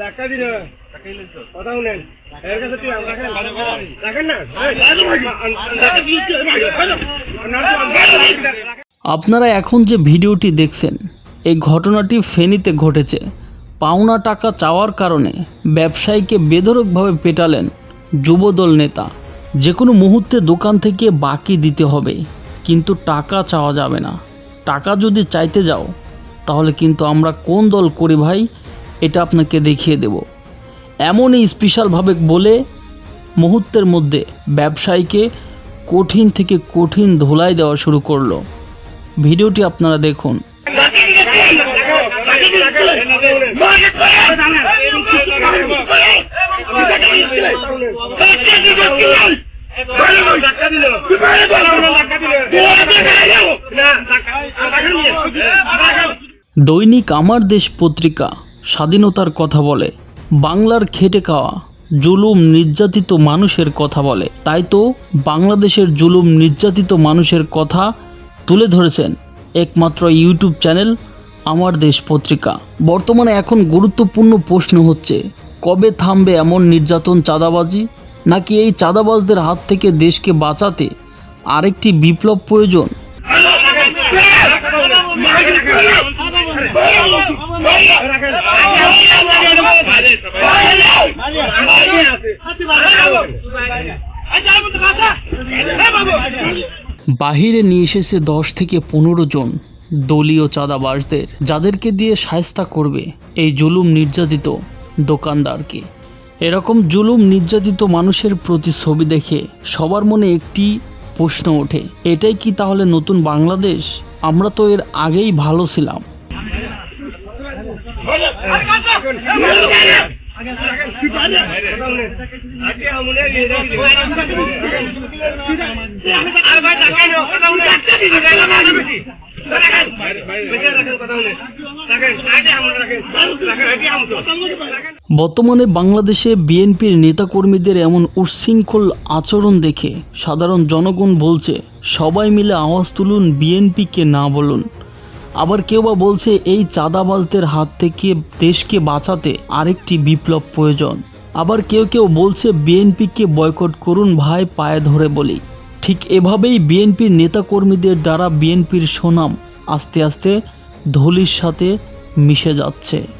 ধাক্কা দিল কথা শুনেন এর কাছে তুই রাখেন রাখেন না আপনারা এখন যে ভিডিওটি দেখছেন এই ঘটনাটি ফেনীতে ঘটেছে পাওনা টাকা চাওয়ার কারণে ব্যবসায়ীকে বেধরকভাবে পেটালেন যুবদল নেতা যে কোনো মুহূর্তে দোকান থেকে বাকি দিতে হবে কিন্তু টাকা চাওয়া যাবে না টাকা যদি চাইতে যাও তাহলে কিন্তু আমরা কোন দল করি ভাই এটা আপনাকে দেখিয়ে দেব। এমনই স্পেশালভাবে বলে মুহূর্তের মধ্যে ব্যবসায়ীকে কঠিন থেকে কঠিন ধোলাই দেওয়া শুরু করল। ভিডিওটি আপনারা দেখুন। দৈনিক আমার দেশ পত্রিকা স্বাধীনতার কথা বলে। বাংলার খেটে খাওয়া জুলুম নির্যাতিত মানুষের কথা বলে। তাই তো বাংলাদেশের জুলুম নির্যাতিত মানুষের কথা তুলে ধরেছেন একমাত্র ইউটিউব চ্যানেল আমার দেশ পত্রিকা। বর্তমানে এখন গুরুত্বপূর্ণ প্রশ্ন হচ্ছে, কবে থামবে এমন নির্যাতন চাঁদাবাজি? নাকি এই চাঁদাবাজদের হাত থেকে দেশকে বাঁচাতে আরেকটি বিপ্লব প্রয়োজন? বাহিরে নিয়ে এসেছে দশ থেকে পনেরো জন দলীয় চাঁদাবাসদের যাদেরকে দিয়ে সায়স্তা করবে এই জুলুম নির্যাতিত দোকানদারকে। এরকম জুলুম নির্যাতিত মানুষের প্রতি ছবি দেখে সবার মনে একটি প্রশ্ন ওঠে, এটাই কি তাহলে নতুন বাংলাদেশ? আমরা তো এর আগেই ভালো ছিলাম। বর্তমানে বাংলাদেশে বিএনপির নেতাকর্মীদের এমন উচ্ছৃঙ্খল আচরণ দেখে সাধারণ জনগণ বলছে, সবাই মিলে আওয়াজ তুলুন, বিএনপিকে না বলুন। আবার কেউ বা বলছে এই চাঁদাবাজদের হাত থেকে দেশকে বাঁচাতে আরেকটি বিপ্লব প্রয়োজন। আবার কেউ কেউ বলছে বিএনপিকে বয়কট করুন ভাই পায়ে ধরে বলি। ঠিক এভাবেই বিএনপির নেতাকর্মীদের দ্বারা বিএনপির সুনাম আস্তে আস্তে ধুলির সাথে মিশে যাচ্ছে।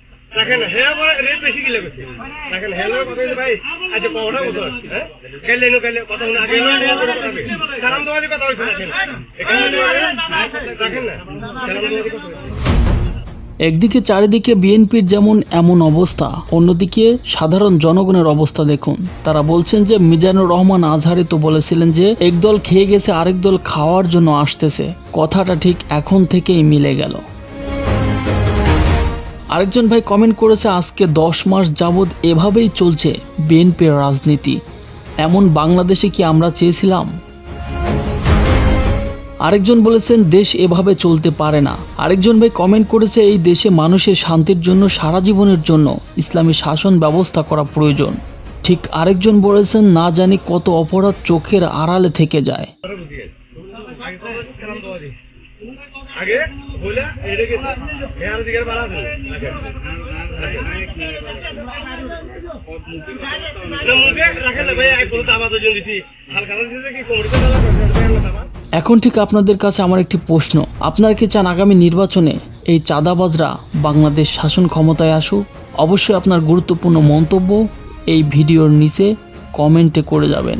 একদিকে চারিদিকে বিএনপির যেমন এমন অবস্থা, অন্যদিকে সাধারণ জনগণের অবস্থা দেখুন। তারা বলছেন যে, মিজানুর রহমান আজহারি তো বলেছিলেন যে, একদল খেয়ে গেছে, আরেক দল খাওয়ার জন্য আসতেছে। কথাটা ঠিক এখন থেকেই মিলে গেল। আরেকজন ভাই কমেন্ট করেছে, আজকে দশ মাস যাবৎ এভাবেই চলছে বিএনপির রাজনীতি। এমন বাংলাদেশে কি আমরা চেয়েছিলাম? আরেকজন বলেছেন, দেশ এভাবে চলতে পারে না। আরেকজন ভাই কমেন্ট করেছে, এই দেশে মানুষের শান্তির জন্য, সারা জীবনের জন্য ইসলামী শাসন ব্যবস্থা করা প্রয়োজন। ঠিক আরেকজন বলেছেন, না জানি কত অপরাধ চোখের আড়ালে থেকে যায় আগে বলে এটা গেছে হেয়ার দিকে বাড়া আছে মুখে রাখেন না ভাই আই বলতে আমাদের জন্য দিছি দাদা এখন ঠিক আপনাদের কাছে আমার একটি প্রশ্ন। আপনারা কি চান আগামী নির্বাচনে এই চাঁদাবাজরা বাংলাদেশ শাসন ক্ষমতায় আসুক? অবশ্যই আপনার গুরুত্বপূর্ণ মন্তব্য এই ভিডিওর নিচে কমেন্টে করে যাবেন।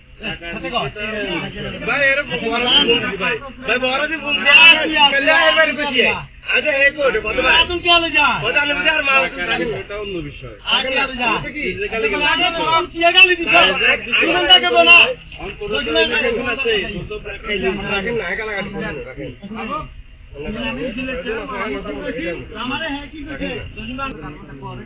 ভাই এর ভাই ভাই বড় দি বলছি কাল্লা বেশি আচ্ছা হে কোট কত ভাই কত আলে বুঝার মাল এটা অন্য বিষয় কি একা লাগাতে রাখেন আমনে পরে তো থেকে নাই কই দিলাম আরে সেটা নিয়ে এটা এই তো কথা বলে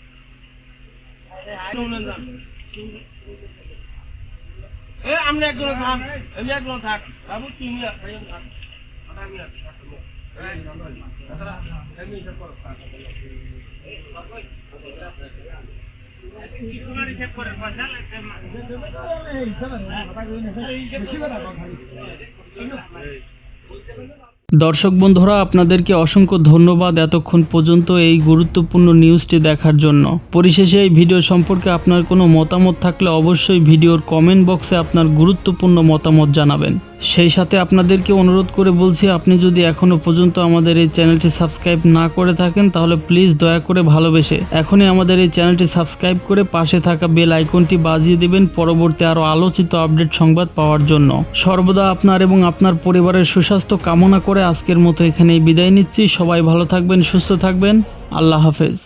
আমরা একজন থাক আমি একজন থাক বাবু তুমি থাক দর্শক বন্ধুরা, আপনাদেরকে অসংখ্য ধন্যবাদ এতক্ষণ পর্যন্ত এই গুরুত্বপূর্ণ নিউজটি দেখার জন্য। পরিশেষে এই ভিডিও সম্পর্কে আপনার কোনো মতামত থাকলে অবশ্যই ভিডিওর কমেন্ট বক্সে আপনার গুরুত্বপূর্ণ মতামত জানাবেন। সেই সাথে আপনাদেরকে অনুরোধ করে বলছি, আপনি যদি এখনও পর্যন্ত আমাদের এই চ্যানেলটি সাবস্ক্রাইব না করে থাকেন, তাহলে প্লিজ দয়া করে ভালোবেসে এখনই আমাদের এই চ্যানেলটি সাবস্ক্রাইব করে পাশে থাকা বেল আইকনটি বাজিয়ে দেবেন পরবর্তী আরও আলোচিত আপডেট সংবাদ পাওয়ার জন্য। সর্বদা আপনার এবং আপনার পরিবারের সুস্বাস্থ্য কামনা করে আজকের মতো এখানেই বিদায় নিচ্ছি। সবাই ভালো থাকবেন, সুস্থ থাকবেন। আল্লাহ হাফেজ।